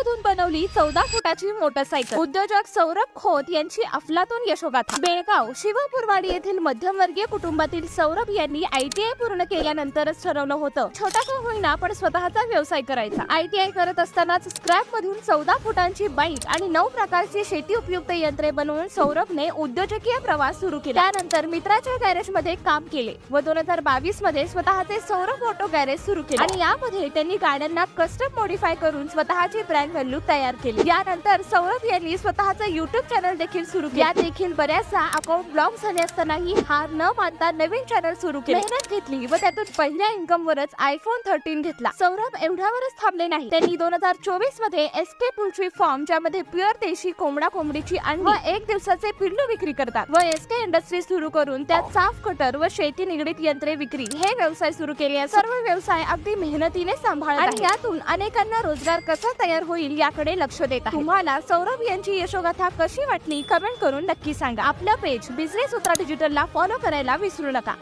मधून बनवली चौदा फुटाची मोटरसायकल. उद्योजक सौरभ खोत यांची अफलातून यशोगाथा. बेळगाव शिवपुरवाडी येथील मध्यमवर्गीय कुटुंबातील सौरभ यांनी आयटीआय पूर्ण केल्यानंतरच ठरवलं होतं. छोटासा होईना पण स्वतःचा व्यवसाय करायचा. आयटीआय करत असतानाच स्क्रॅप मधून चौदा फुटांची बाईक आणि नऊ प्रकारची शेती उपयुक्त यंत्रे बनवून सौरभने उद्योजकीय प्रवास सुरू केला. त्यानंतर मित्राच्या गॅरेजमध्ये काम केले व दोन हजार बावीसमध्ये स्वतःचे सौरभ ऑटो गॅरेज सुरू केले. आणि यामध्ये त्यांनी गाड्यांना कस्टम मॉडिफाय करून स्वतःची ब्रँड व्हॅल्यू तयार केली. यानंतर सौरभ यांनी स्वतःचं युट्यूब चॅनल देखील सुरू केलं. यात देखील बऱ्याचदा अकाउंट ब्लॉक झाले असतानाही हार न मानता नवीन चॅनल सुरू केले. मेहनत घेतली व त्यातून पहिल्या इन्कम वरच आयफोन थर्टीन घेतला. सौरभ एवढ्यावरच थांबले नाही. त्यांनी दोन हजार चोवीसमध्ये एसके पोल्ट्री फार्म ज्यामध्ये प्युअर देशी कोंबडा कोंबडीची अंडी व एक दिवसाचे पिल्लू विक्री करतात व एसके इंडस्ट्री सुरू करून त्यात साफ कटर व शेती निगडीत यंत्रे विक्री हे व्यवसाय सुरू केले. सर्व व्यवसाय अगदी मेहनतीने सांभाळत आणि यातून अनेकांना रोजगार कसा तयार होईल याकडे लक्ष देत आहे. तुम्हाला सौरभ यांची यशोगाथा कशी वाटली? कमेंट करून नक्की सांगा. आपलं पेज बिझनेस उतरा डिजिटलला फॉलो करायला विसरू नका.